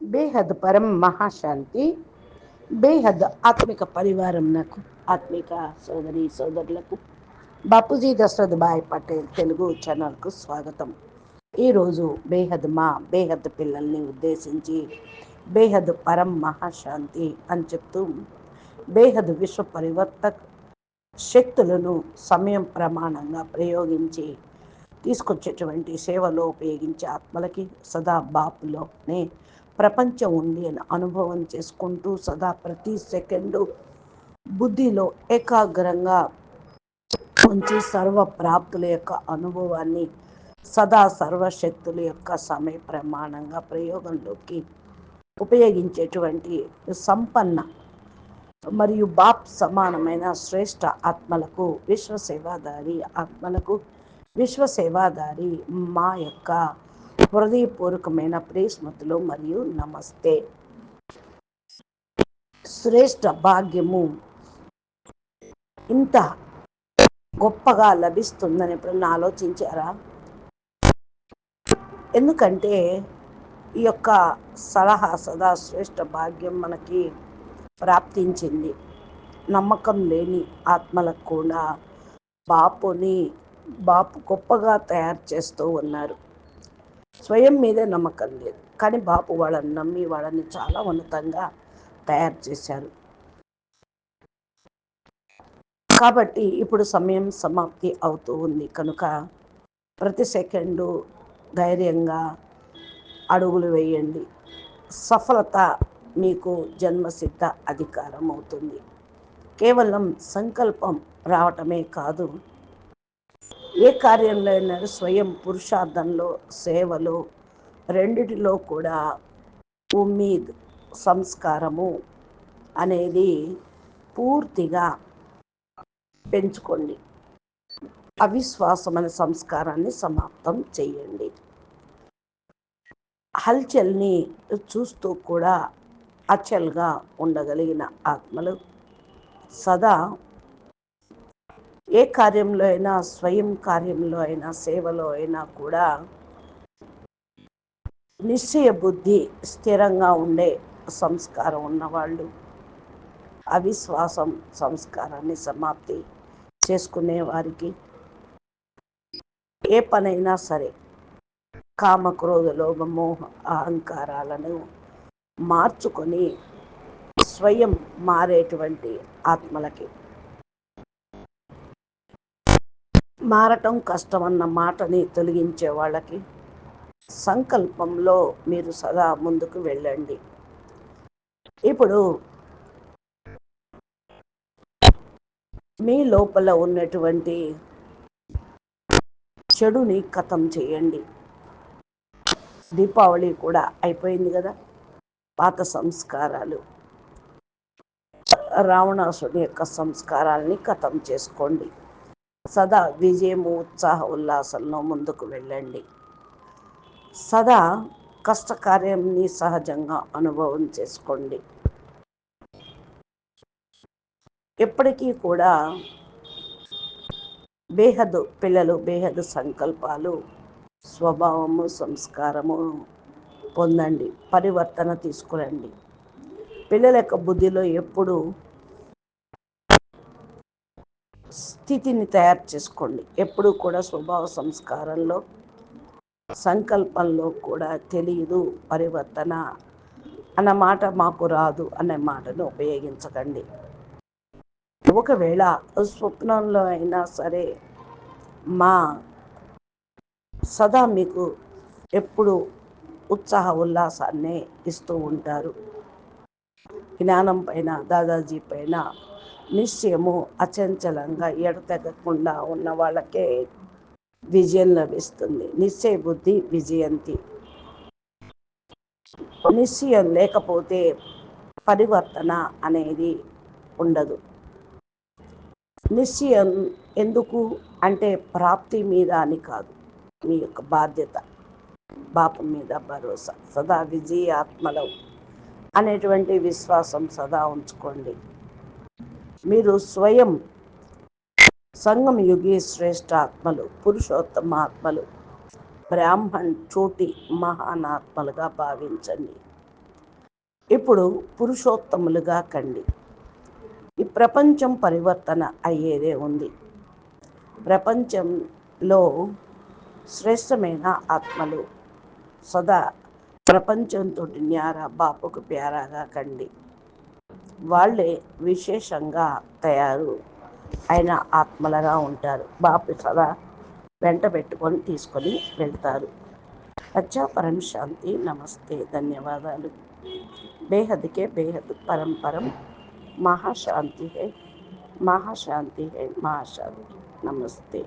బేహద్ పరం మహాశాంతి బేహద్ ఆత్మిక పరివారం నాకు ఆత్మిక సోదరి సోదరులకు. బాపూజీ దశరథ్ భాయ్ పటేల్ తెలుగు ఛానల్కు స్వాగతం. ఈరోజు బేహద్ మా బేహద్ పిల్లల్ని ఉద్దేశించి బేహద్ పరం మహాశాంతి అని చెప్తూ బేహద్ విశ్వ పరివర్తక్ శక్తులను సమయం ప్రమాణంగా ప్రయోగించి తీసుకొచ్చేటువంటి సేవలో ఉపయోగించే ఆత్మలకి సదా బాపులోనే ప్రపంచం ఉంది అని అనుభవం చేసుకుంటూ సదా ప్రతి సెకండు బుద్ధిలో ఏకాగ్రంగా ఉంచి సర్వ ప్రాప్తుల యొక్క అనుభవాన్ని సదా సర్వశక్తుల యొక్క సమయ ప్రమాణంగా ప్రయోగంలోకి ఉపయోగించేటువంటి సంపన్న మరియు బాప్ సమానమైన శ్రేష్ఠ ఆత్మలకు విశ్వసేవాదారి ఆత్మలకు విశ్వసేవాదారి మా యొక్క హృదయపూర్వకమైన ప్రేస్మతులు మరియు నమస్తే. శ్రేష్ఠ భాగ్యము. ఇంత గొప్పగా లభిస్తుందని ఎప్పుడన్నా ఆలోచించారా? ఎందుకంటే ఈ యొక్క సలహా సదా శ్రేష్ఠ భాగ్యం మనకి ప్రాప్తించింది. నమ్మకం లేని ఆత్మలకు కూడా బాపుని బాపు గొప్పగా తయారు చేస్తూ ఉన్నారు. స్వయం మీదే నమ్మకం లేదు. కానీ బాపు వాళ్ళని నమ్మి వాళ్ళని చాలా ఉన్నతంగా తయారు చేశారు. కాబట్టి ఇప్పుడు సమయం సమాప్తి అవుతూ ఉంది. కనుక ప్రతి సెకండు ధైర్యంగా అడుగులు వేయండి. సఫలత మీకు జన్మసిద్ధ అధికారం అవుతుంది. కేవలం సంకల్పం రావటమే కాదు ఏ కార్యంలో అయినా స్వయం పురుషార్థంలో సేవలో రెండిటిలో కూడా ఉమ్మీద్ సంస్కారము అనేది పూర్తిగా పెంచుకోండి. అవిశ్వాసం అనే సంస్కారాన్ని సమాప్తం చేయండి. హల్చల్ని చూస్తూ కూడా అచల్గా ఉండగలిగిన ఆత్మలు సదా ఏ కార్యంలో అయినా స్వయం కార్యంలో అయినా సేవలో అయినా కూడా నిశ్చయ బుద్ధి స్థిరంగా ఉండే సంస్కారం ఉన్నవాళ్ళు అవిశ్వాసం సంస్కారాన్ని సమాప్తి చేసుకునే వారికి ఏ పనైనా సరే కామ క్రోధ మోహ అహంకారాలను మార్చుకొని స్వయం మారేటువంటి ఆత్మలకి మారటం కష్టమన్న మాటని తొలగించే వాళ్ళకి సంకల్పంలో మీరు సదా ముందుకు వెళ్ళండి. ఇప్పుడు మీ లోపల ఉన్నటువంటి చెడుని కథం చేయండి. దీపావళి కూడా అయిపోయింది కదా? పాత సంస్కారాలు. రావణాసుడి యొక్క సంస్కారాలని కథం చేసుకోండి. సదా విజయము ఉత్సాహ ఉల్లాసంలో ముందుకు వెళ్ళండి. సదా కష్టకార్యాన్ని సహజంగా అనుభవం చేసుకోండి. ఎప్పటికీ కూడా బేహదు పిల్లలు బేహదు సంకల్పాలు స్వభావము సంస్కారము పొందండి పరివర్తన తీసుకురండి. పిల్లల యొక్క బుద్ధిలో ఎప్పుడు స్థితిని తయారు చేసుకోండి. ఎప్పుడు కూడా స్వభావ సంస్కారంలో సంకల్పంలో కూడా తెలియదు పరివర్తన అన్న మాట మాకు రాదు అనే మాటను ఉపయోగించకండి. ఒకవేళ స్వప్నంలో అయినా సరే మా సదా మీకు ఎప్పుడు ఉత్సాహ ఉల్లాసాన్ని ఇస్తూ ఉంటారు. జ్ఞానం పైన దాదాజీ పైన నిశ్చయము అచంచలంగా ఎడతెగకుండా ఉన్న వాళ్ళకే విజయం లభిస్తుంది. నిశ్చయ బుద్ధి విజయంతి. నిశ్చయం లేకపోతే పరివర్తన అనేది ఉండదు. నిశ్చయం ఎందుకు అంటే ప్రాప్తి మీద అని కాదు. మీ యొక్క బాధ్యత బాపు మీద భరోసా. సదా విజయాత్మలో అనేటువంటి విశ్వాసం సదా ఉంచుకోండి. మీరు స్వయం సంగం యుగి శ్రేష్ఠ ఆత్మలు పురుషోత్తమ ఆత్మలు బ్రాహ్మణ్ చోటి మహానాత్మలుగా భావించండి. ఇప్పుడు పురుషోత్తములుగా కండి. ఈ ప్రపంచం పరివర్తన అయ్యేదే ఉంది. ప్రపంచంలో శ్రేష్టమైన ఆత్మలు సదా ప్రపంచంతో న్యారా బాపుకు ప్యారాగా కండి. వాళ్ళే విశేషంగా తయారు అయిన ఆత్మలుగా ఉంటారు. బాపు సదా వెంట పెట్టుకొని తీసుకొని వెళ్తారు. అచ్చా పరం శాంతి నమస్తే ధన్యవాదాలు. బేహద్కే బేహద్ పరం పరం మహాశాంతి హే మహాశాంతి హే మహాశాంతి నమస్తే.